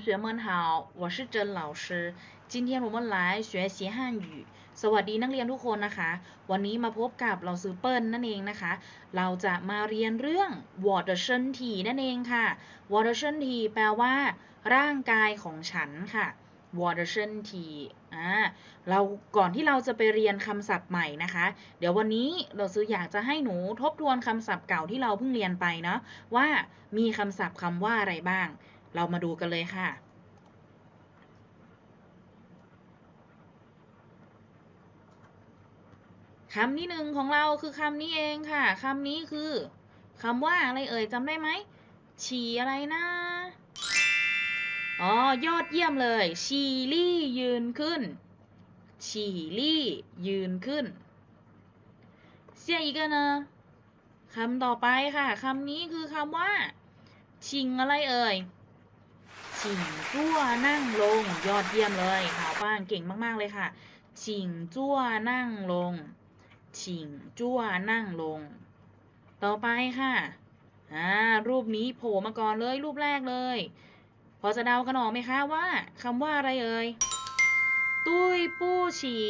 学们好，我是甄老师。今天我们来学习汉语。สวัสดีนักเรียนทุกคนนะคะ วันนี้มาพบกับเราซื้อเปิ้ลนั่นเองนะคะ เราจะมาเรียนเรื่อง water เชนทีนั่นเองค่ะ water เชนทีแปลว่า ร่างกายของฉันค่ะ water เชนทีอ่า เราก่อนที่เราจะไปเรียนคำศัพท์ใหม่นะคะ เดี๋ยววันนี้เราซื้ออยากจะให้หนูทบทวนคำศัพท์เก่าที่เราเพิ่งเรียนไปเนาะว่ามีคำศัพท์คำว่าอะไรบ้าง เรามาดูกันเลยค่ะ คำที่หนึ่งของเราคือคำนี้เองค่ะ คำนี้คือคำว่าอะไรเอ่ยจำได้ไหม ฉี่อะไรนะอ๋อยอดเยี่ยมเลย ชีลี่ยืนขึ้น ฉี่ลี่ยืนขึ้น เสียอีกนะคำต่อไปค่ะ คำนี้คือคำว่า ชิงอะไรเอ่ย ชิงจั่วนั่งลง ยอดเยี่ยมเลยขาวป้างเก่งมาก ๆ เลยค่ะ ชิงจั่วนั่งลง ชิงจั่วนั่งลง ต่อไปค่ะอ่ารูปนี้โผล่มาก่อนเลย รูปแรกเลย พอจะเดากันออกไหมคะว่าคำว่าอะไรเอ่ย ตุ้ยปู้ฉี่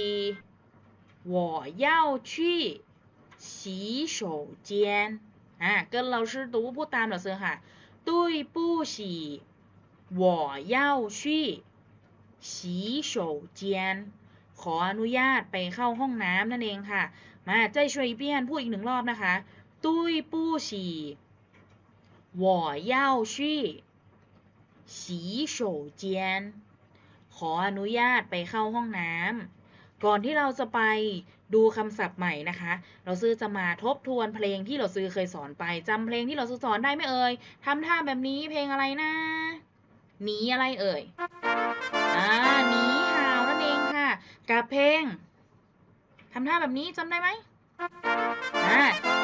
我要去洗手间อ่า跟老师读พูดตามเราเสือค่ะ ตุ้ยปู้ฉี่ 我要去洗手间ขออนุญาตไปเข้าห้องน้ำนั่นเองค่ะ มาใจช่วยเปี้ยนพูดอีกหนึ่งรอบนะคะ ตุ้ยปู้ฉี่我要去洗手间ขออนุญาตไปเข้าห้องน้ำ ก่อนที่เราจะไปดูคำศัพท์ใหม่นะคะ เราซื้อจะมาทบทวนเพลงที่เราซื้อเคยสอนไปจำเพลงที่เราซื้อสอนได้ไหมเอ่ยทำท่าแบบนี้เพลงอะไรนะ หนีอะไรเอ่ย อ่าหนีหาวนั่นเองค่ะ กับเพลงทำท่าแบบนี้จำได้ไหมอ่า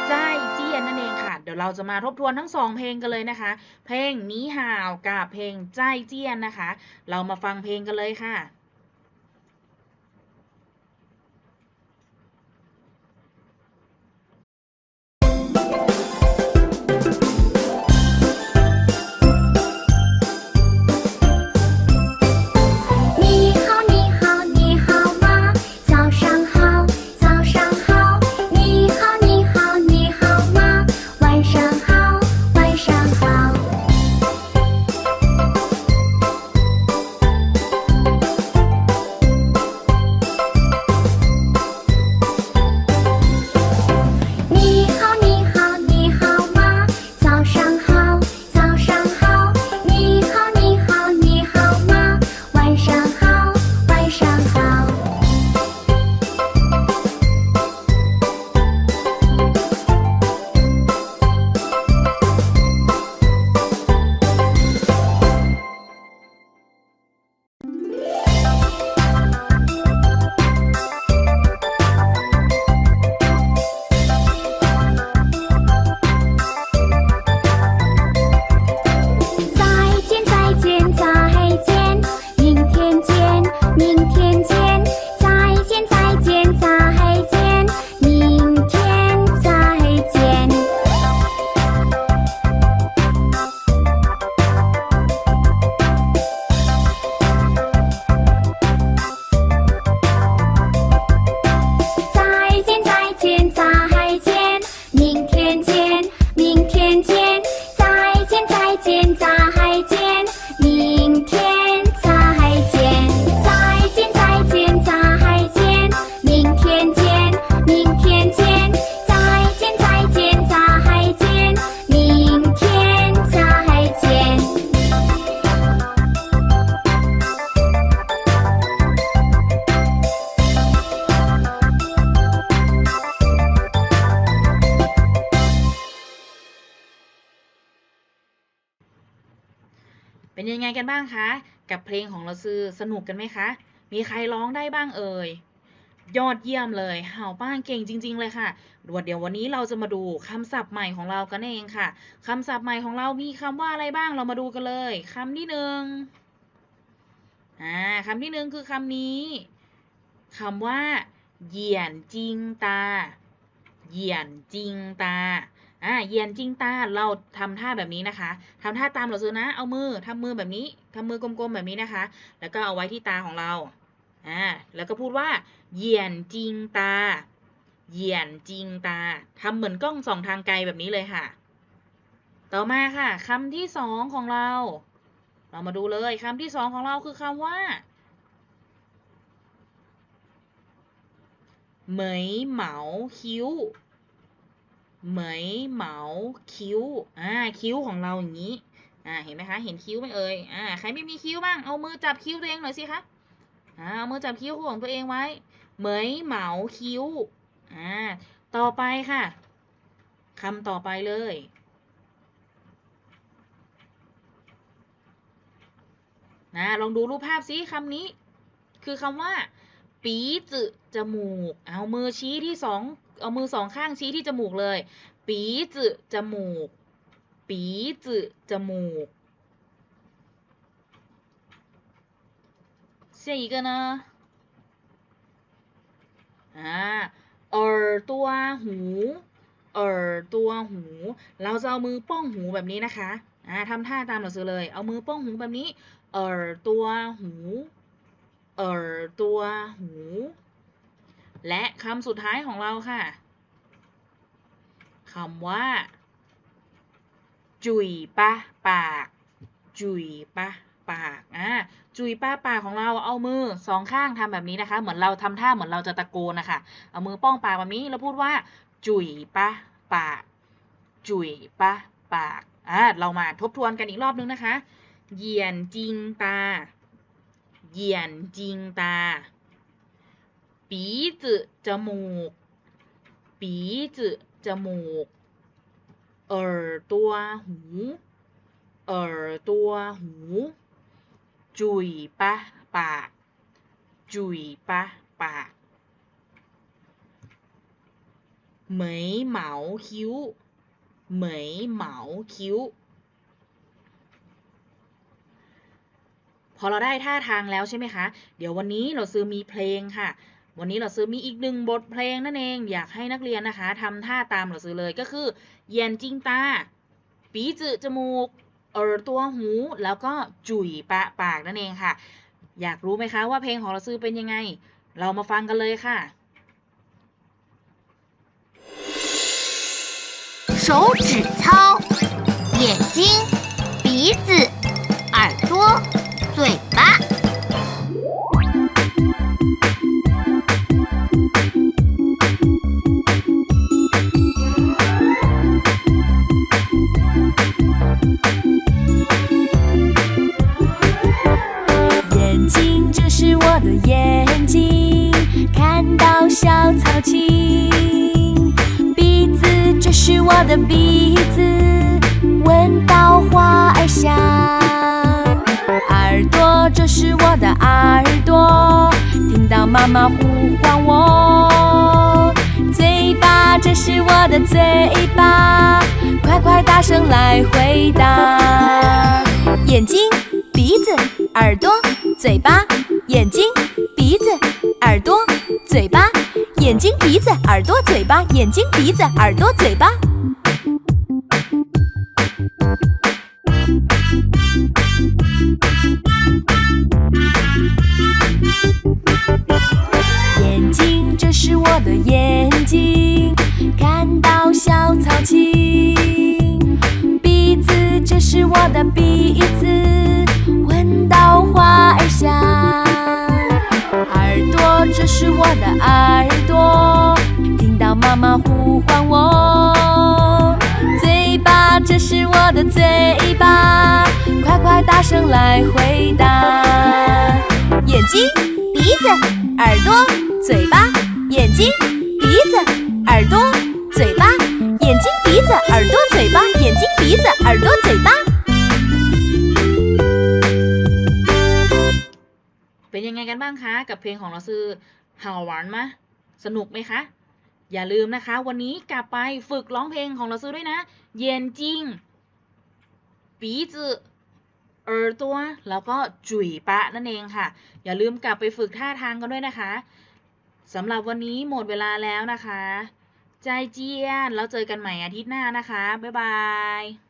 ใจเจียนนั่นเองค่ะ เดี๋ยวเราจะมาทบทวนทั้งสองเพลงกันเลยนะคะ เพลงหนีหาวกับเพลงใจเจียนนะคะ เรามาฟังเพลงกันเลยค่ะ ไงกันบ้างคะ กับเพลงของเราซื้อสนุกกันไหมคะ มีใครร้องได้บ้างเอ่ย ยอดเยี่ยมเลยเห่าป้างเก่งจริง ๆ เลยค่ะเดี๋ยววันนี้เราจะมาดูคำศัพท์ใหม่ของเรากันเองค่ะคำศัพท์ใหม่ของเรามีคำว่าอะไรบ้างเรามาดูกันเลยคำที่หนึ่งอ่าคำที่หนึ่งคือคำนี้คำว่าเหยียนจิงตาเหยียนจิงตา อ่าเยียนจิงตาเราทำท่าแบบนี้นะคะทำท่าตามเราซื้อนะ เอามือทำมือแบบนี้ทำมือกลมๆแบบนี้นะคะ แล้วก็เอาไว้ที่ตาของเราอ่าแล้วก็พูดว่าเยียนจิงตาเยียนจิงตาทำเหมือนกล้องส่องทางไกลแบบนี้เลยค่ะ ต่อมาค่ะคำที่สองของเรา เรามาดูเลยคำที่สองของเราคือคำว่าเหมยเหมาคิ้ว เหมยเหมาคิ้วอ่าคิ้วของเราอย่างนี้อ่าเห็นไหมคะเห็นคิ้วไหมเอ่ยอ่าใครไม่มีคิ้วบ้างเอามือจับคิ้วตัวเองหน่อยสิคะอ่าเอามือจับคิ้วของตัวเองไว้ เหมยเหมาคิ้วอ่าต่อไปค่ะคำต่อไปเลยนะลองดูรูปภาพสิคำนี้ คือคำว่า ปีจืจมูก เอามือชี้ที่สอง เอามือสองข้างชี้ที่จมูกเลย ปีจืจมูก ปีจืจมูก下一个呢อ่า耳朵หู耳朵หู เราจะเอามือป้องหูแบบนี้นะคะ อ่าทำท่าตามเราซื้อเลย เอามือป้องหูแบบนี้耳朵หู耳朵หู และคำสุดท้ายของเราค่ะคำว่า จุยปะปาก จุยปะปากอ่าจุยป้าปากของเราเอามือสองข้างทำแบบนี้นะคะ เหมือนเราทำท่าเหมือนเราจะตะโกนนะคะเอามือป้องปากแบบนี้แล้วพูดว่า จุยปะปาก จุยปะปากอ่าเรามาทบทวนกันอีกรอบนึงนะคะเหยียนจริงตาเหยียนจริงตา ปีจืจมูก ปีจืจมูก เอ่อตัวหู เอ่อตัวหู จุยปะปาก จุยปะปากเหคิ้ว เหคิ้ว พอเราได้ท่าทางแล้วใช่ไหมคะ เดี๋ยววันนี้เราซื้อมีเพลงค่ะ วันนี้เราซื้อมีอีกหนึ่งบทเพลงนั่นเอง อยากให้นักเรียนนะคะทำท่าตามเราซื้อเลยก็คือ เยียนจิงตา ปีจืจมูก เออตัวหู แล้วก็จุ๋ยปะปากนั่นเองค่ะ อยากรู้ไหมคะว่าเพลงของเราซื้อเป็นยังไง เรามาฟังกันเลยค่ะ 手指操，眼睛、鼻子、耳朵、嘴巴。 眼睛，看到小草青。鼻子，这是我的鼻子，闻到花儿香。耳朵，这是我的耳朵，听到妈妈呼唤我。嘴巴，这是我的嘴巴，快快大声来回答。眼睛、鼻子、耳朵、嘴巴，眼睛、眼睛、鼻子、耳朵、嘴巴，眼睛、鼻子、耳朵、嘴巴。声来回答。眼睛、鼻子、耳朵、嘴巴，眼睛、鼻子、耳朵、嘴巴，眼睛、鼻子、耳朵、嘴巴，眼睛、鼻子、耳朵、嘴巴。 เป็นยังไงกันบ้างคะ กับเพลงของเราซื้อเห่าหวานมะ สนุกไหมคะ อย่าลืมนะคะ วันนี้กลับไปฝึกร้องเพลงของเราซื้อด้วยนะ เย็นจริง ปีจื เออตัว แล้วก็จุ๋ยปะนั่นเองค่ะ อย่าลืมกลับไปฝึกท่าทางกันด้วยนะคะสำหรับวันนี้หมดเวลาแล้วนะคะ ใจเจียนแล้วเจอกันใหม่อาทิตย์หน้านะคะ บ๊ายบาย